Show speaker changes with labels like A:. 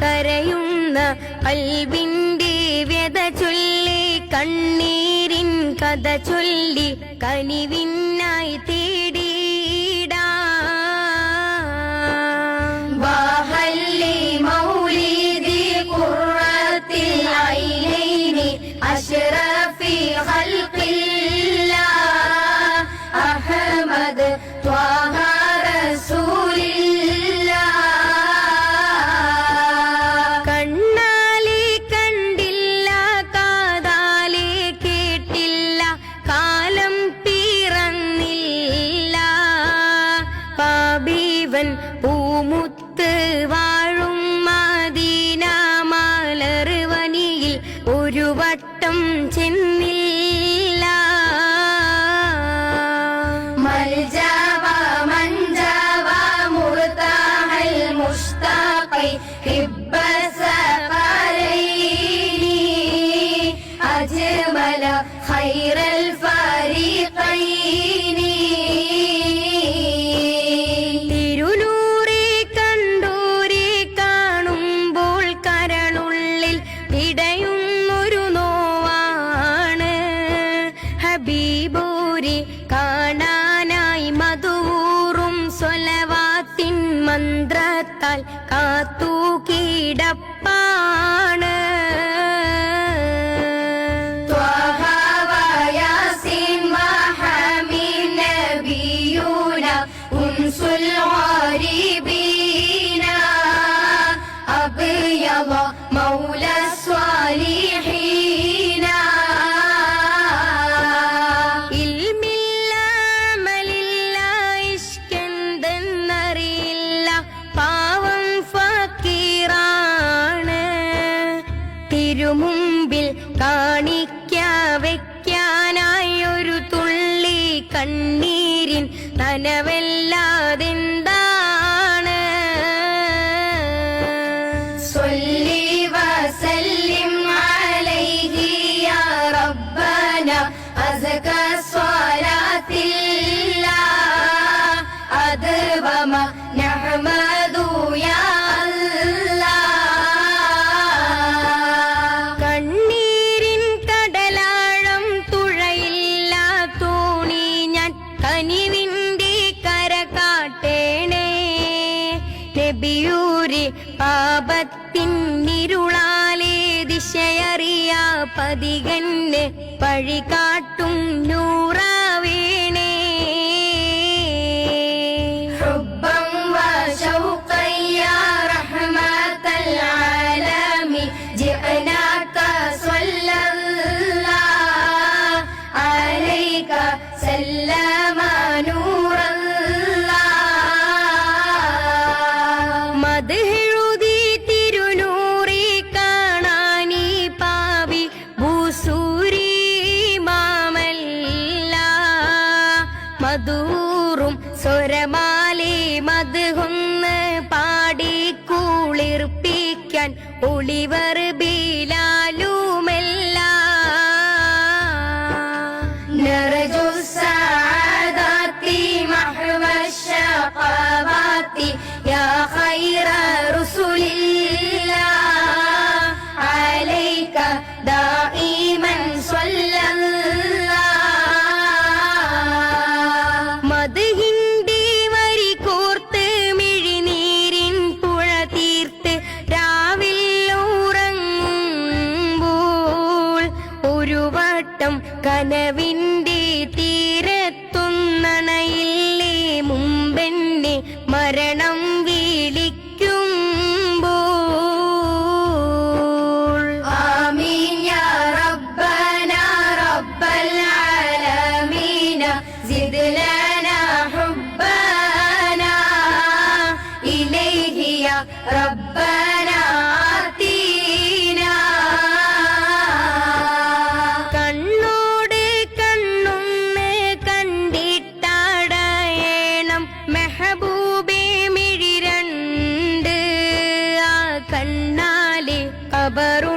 A: കരയുന്ന കൽവിന്റെ വ്യത ചൊല്ലി കണ്ണീരിൻ കഥ ചൊല്ലി കനിവിന്നായി തേടി അഷ്റഫി പാബീവൻ പൂമുത്ത് വാഴും മദീന മലർവനിയിൽ ഒരു വട്ടം ചെന്നില്ല ഹബീബൂരി കാണാനായി മധൂറും സ്വലവാത്തിൻ മന്ത്രത്താൽ കാത്തു കിടപ്പാണ് കണ്ണീരിൻ നബിയൂരി പാപത്തിൻ നിരുളാലേ ദിശയറിയാ പതികന്നെ കാട്ടും നൂറാവേണേ സ്വരമാലി മധുഹൊന്ന് പാടി കുളിർപ്പിക്കാൻ ഒളിവർ ബീലാലുമല്ല نرجو السعادات محو الشقوات يا خير കനവിന്റെ തീരത്തുന്നണയില്ലേ മുമ്പെന്നെ മരണം വിളിക്കുമ്പോൾ. ആമീൻ യാ റബ്ബൽ ആലമീന. സിദ് baru.